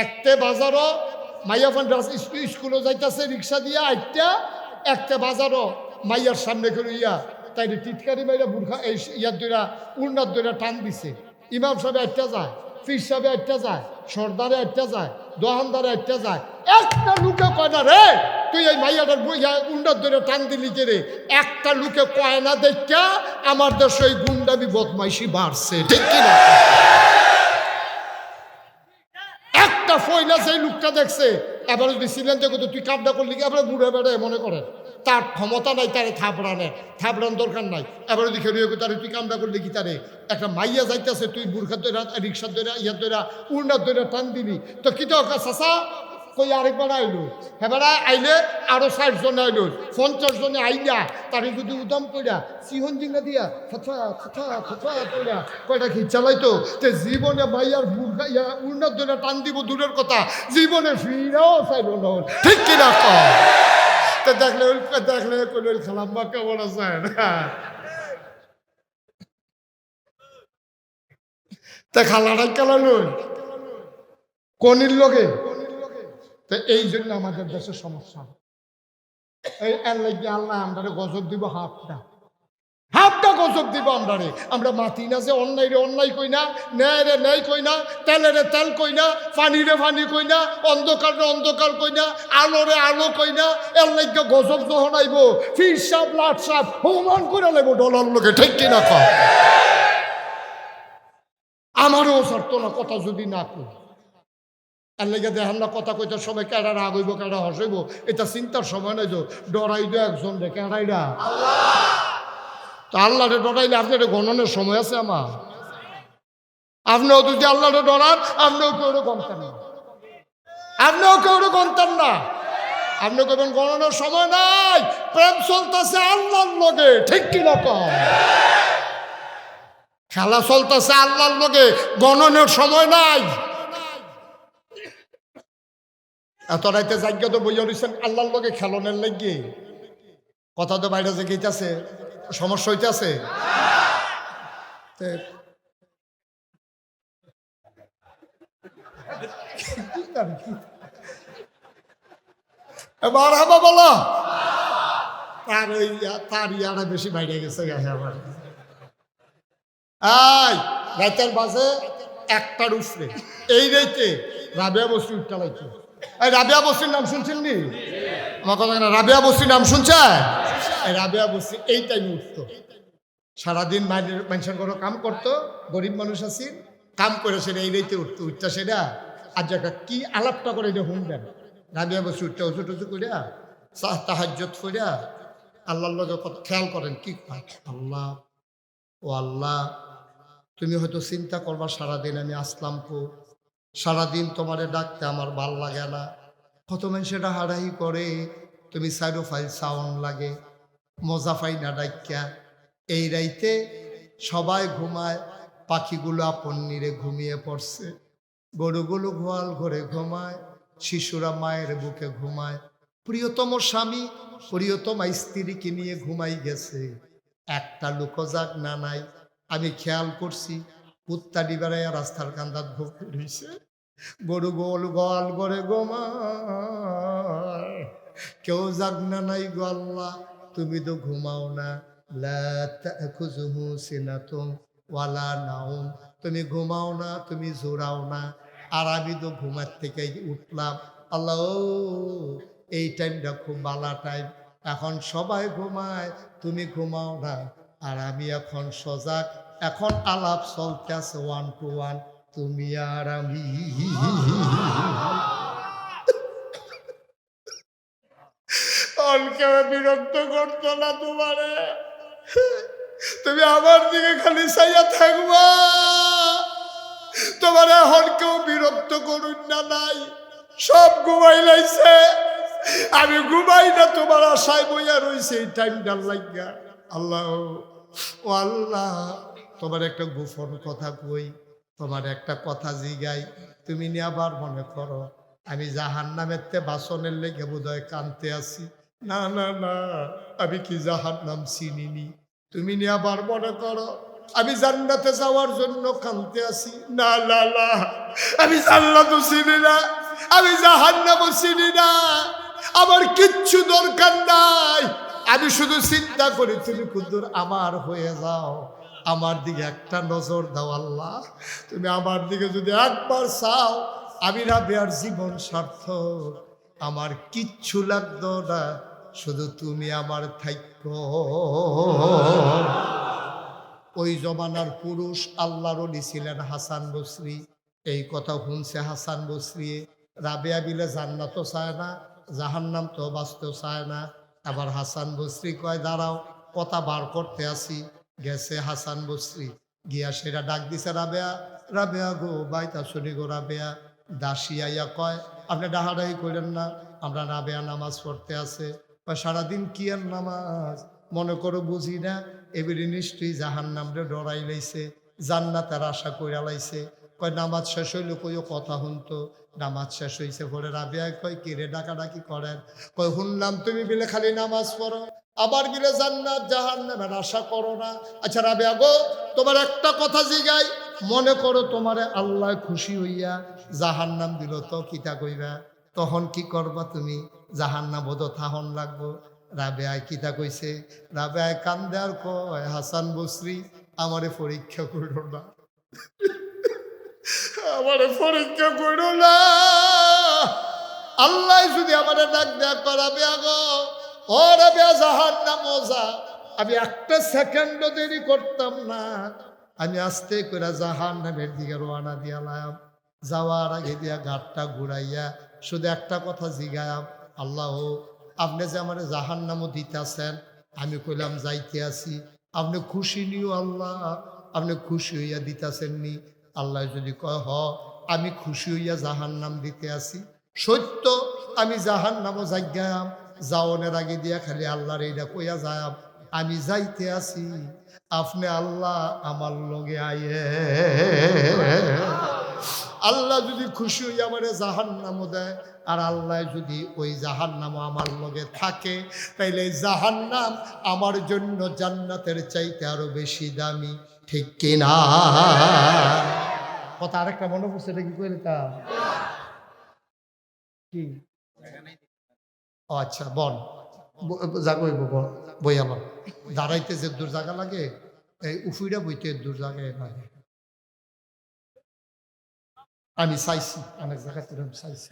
একতে বাজারও মাইয়া ফান স্কুলে যাইতাছে, রিক্সা দিয়া আইটা একতে বাজারও মাইয়ার সামনে করে ইয়া। তাই টিটকারি মাইরা বুর্খা এই ইয়ার দইরা উন্নার দইরা টান দিছে। ইমাম সাহেব একটা যায়, ফির সাহেব একটা যায়, সর্দারে একটা যায়, দোহানদারে একটা যায়। একটা লুকে কয় না রে, তুই এই মাইয়াটার উন্নার দইরা টান দিলি কে রে? একটা লুকে কয় না, দেখা আমার দেশে এই গুন্ডামি বদমাইশি বাড়ছে। ঠিক কিনা? একটা ফইলা সেই লোকটা দেখছে। এবার যদি ছিলেন দেখো তো, তুই কাপড়া করলি কি? আপনার বুড়ে বেড়ে মনে করেন তার ক্ষমতা নাই, তারে থাপড়ানে থাপড়ান দরকার নাই। এবার যদি খেয়ে তারে তুই কামটা করলি কি তারে? একটা মাইয়া যাইতেছে, তুই বুড়খার দৈরা রিক্সার দৈরা ইয়ার দৈরা উড়নার দৈরা টান দিবি তো কি তো চাষা কই আরেকবার আইলো? এবার আইলে আরও ষাট জন আইলো পঞ্চাশ জনে আইলা, তারে যদি উদাম কইরা, সিহন জিঙ্গা দিয়া ছথা ছথা ছথা কইরা, কয়টা কি চালাইতো তে জীবনে মাইয়ার বুর্খা ইয়া উন্নত ধরে টান দিব দূরের কথা, জীবনে ফিরাও চাইল না ঠিক কিনা কম তে দেখলে দেখলে কইল খালাম্মা কেমন আছেন? তা খালাটাই খেলালো কনির লগে? তো এই জন্য আমাদের দেশের সমস্যা। এই লাগি আল্লাহ আমরা গজব দিব হাফটা। হাফটা গজব দিব আমরারে। আমরা মাতি না যে অন্যায় রে অন্যায় কই না, ন্যায় রে ন্যায় কই না, তেলে রে তেল কই না পানি রে পানি কই না, অন্ধকার রে অন্ধকার কই না, আলো রে আলো কই না লাগে গজব যখন আইব ফির সাপ, লাট সাপ, হোমান করে লাইব ডলার লোকে ঠিক কিনা কয় আমারও সরত না কথা যদি না কই। আর লেগে দেখেন কথা কইতে সবাই কেডা রাগ হইব, কেডা হসইব এটা চিন্তার সময় নাই তো। ডরাই দো একজন রে কেডাইরা তো আল্লাহরে ডরাইলে আপনার গণনের সময় আছে আমার। আপনিও যদি আল্লাহরে ডরান, আপনিও কেউ গণতেন না। আপনিও কেউ গণতেন না। আপনি কবেন গণনের সময় নাই, প্রেম চলতেছে আল্লাহর লগে, ঠিক কি রকম খেলা চলতেছে আল্লাহর লগে, গণনের সময় নাই। এত রাইতে যাজ্ঞ তো বইয়া রয়েছেন আল্লাহর লগে খেলনের লাগিয়ে কথা তো বাইরে যে গেইতেছে, সমস্যা হইতেছে। এবার হাবা বলো। তার ওই তার ইয়ারা বেশি বাইরে গেছে গেছে আমার আই রাইতের বাজে একটার উঠলে এই রাইতে রাবিয়া বস্তি উঠতে লাগছে এই রাবিয়া বস্তির নাম শুনছেন নি? আমার কথা রাবিয়া বস্তির নাম শুনছে? এই রাবিয়া বস্তি এই টাইমে উঠতো সারাদিন মায়ের মানুষের কোনো কাম করতো, গরিব মানুষ আছি, কাম করে সেটা এই রাইতে উঠতো উঠতা সেটা। আর জায়গা কি আলাপটা করে এটা শুনবেন? রাবিয়া বসে উঠতে উঁচু টুচু করিয়া সাহ তাহাজ্জত করিয়া আল্লাহর লগে কথা খেয়াল করেন, কি? আল্লাহ, ও আল্লাহ, তুমি হয়তো চিন্তা করবা, সারাদিন আমি আসলাম কো? সারাদিন তোমারে ডাকতে আমার ভালো লাগে না। কত সেটা হারাহি করে, তুমি সাইডো ফাইল সাউন্ড লাগে, মজা পাই না ডাক্যা এই রাইতে সবাই ঘুমায়, পাখিগুলো আপন নিরে ঘুমিয়ে পড়ছে। গরুগুলো গোয়াল ঘরে ঘুমায়, শিশুরা মায়ের বুকে ঘুমায়। প্রিয়তম স্বামী, প্রিয়তম স্ত্রীকে নিয়ে ঘুমাই গেছে। একটা লোকজাগ না নাই, আমি খেয়াল করছি কুত্তাডি বেড়াইয়া রাস্তার কান্দাত ঘুরে রয়েছে গরু গোল গোয়াল করে গোমায়। কেউ জাগ না নাই গো আল্লাহ, তুমি তো ঘুমাও না। ওয়ালা নাউম। তুমি ঘুমাও না, তুমি জোরাও না। আর আমি তো ঘুমার থেকে উঠলাম। আল্লাহ এই টাইমটা খুব বালা টাইম। এখন সবাই ঘুমায়, তুমি ঘুমাও না। আর আমি এখন সজাগ এখন আলাপ চলতে ওয়ান টু ওয়ান তুমি আর আমি। কেউ বিরক্ত করতো না তোমারে। তুমি আমার দিকে খালি চাইয়া থাকবা। তোমার এখন কেউ বিরক্ত করুন না নাই। সব ঘুমাই লাইছে। আমি ঘুমাই না, তোমার আশায় বইয়া রইছে এই টাইমটার লাগিয়া আল্লাহ, ও আল্লাহ। তোমার একটা গোপন কথা কই, তোমার একটা কথা জিগাই, তুমি নিয়ে আবার মনে করো, আমি জাহান নামের তে বাসনের লেগে বোধহয় কানতে আসি না না না, আমি কি জাহান নাম চিনিনি? তুমি নিয়ে আবার মনে করো, আমি জান্নাতে যাওয়ার জন্য কানতে আছি। না না না, আমি জান্নাতও চিনি না, আমি জাহান্নামও চিনি না, আমার কিচ্ছু দরকার নাই। আমি শুধু চিন্তা করি, তুমি কুদ্দুর আমার হয়ে যাও। আমার দিকে একটা নজর দাও আল্লাহ। তুমি আমার দিকে যদি একবার চাও, আমি রাবেয়ার জীবন সার্থক। আমার কিচ্ছু লাগতো না, শুধু তুমি আমার থাইক্য ওই জমানার পুরুষ আল্লাহর ছিলেন হাসান বসরি। এই কথা শুনছে হাসান বসরি। রাবেয়া বিলে জান্নাত চায় না, জাহান্নাম তো বাঁচতে চায় না। আবার হাসান বসরি কয়, দাঁড়াও, কথা বার করতে আসি। গেছে হাসান বসরি। গিয়া সেরা ডাক দিছে, রাবেয়া রাবেয়া গো, বাইতা শুনি গো রাবেয়া। দাসী আইয়া কয়, আপনি ডাহাডাহি করেন না, আমরা রাবেয়া নামাজ পড়তে আছে। সারাদিন কি আর নামাজ? মনে করো বুঝি না, এবারে নিশ্চয়ই জাহান নামরে ডরাই লাইছে জান্নাতের আশা কইরা লাইছে। কয়, নামাজ শেষ হইলে কইও কথা শুনতো নামাজ শেষ হইছে পরে রাবিয়ায় কয় কিরে ডাকাডাকি করেন? কয় শুনলাম তুমি বিলে খালি নামাজ পড়ো। আবার বিলে জান্নাত জাহান নামের আশা করো না। আচ্ছা রাবে গো, তোমার একটা কথা জিগাই। মনে করো তোমারে আল্লাহ খুশি হইয়া জাহান নাম দিল, তো কিতা কইবা? তখন কি করবা তুমি? জাহান নাম বোধ থাহন লাগবো। রাবেয়ায় কিতা কইছে? রাবেয়ায় কান্দে আর কয়, হাসান বসরি, আমারে পরীক্ষা করল না। আমারে পরীক্ষা করল না। আল্লাহ যদি আমারে ডাক দেয়া করাবে আগো ও রাবেয়া জাহান না মজা আমি একটা সেকেন্ডও দেরি করতাম না। আমি আস্তে করে জাহান নামের দিকে রোয়ানা দিয়ালাম। যাওয়ার আগে দিয়া ঘাটটা ঘুরাইয়া শুধু একটা কথা জিগায়াম আল্লাহ, আপনি যে আমার জাহান নামও দিতেছেন, আমি কইলাম যাইতে আছি আপনি খুশি নিও আল্লাহ, আপনি খুশি হইয়া দিতেছেন নি আল্লাহ যদি কয়, হ, আমি খুশি হইয়া জাহান নাম দিতে আছি সত্য, আমি জাহান নামও জাগাম যাওনের আগে দিয়া খালি আল্লাহর এইটা কইয়া যায়াম আমি যাইতে আছি, আপনি আল্লাহ আমার লগে আইয়ে। আল্লাহ যদি খুশি হইয়া আমারে জাহান নামও দেয়, আর আল্লাহ যদি ওই জাহান নাম আমার লগে থাকে, তাইলে জাহান নাম আমার জন্য জান্নাতের চাইতে আরও বেশি দামি, ঠিক কিনা কথা আরেকটা মনে পড়ছে, এটা কি করে তা কি? ও আচ্ছা বল। জাগইব বল বই আমার। দাঁড়াইতে যে দূর জায়গা লাগে, এই উফুইরা বইতে দূর জায়গায় লাগে আমি চাইছি অনেক এরকম চাইছি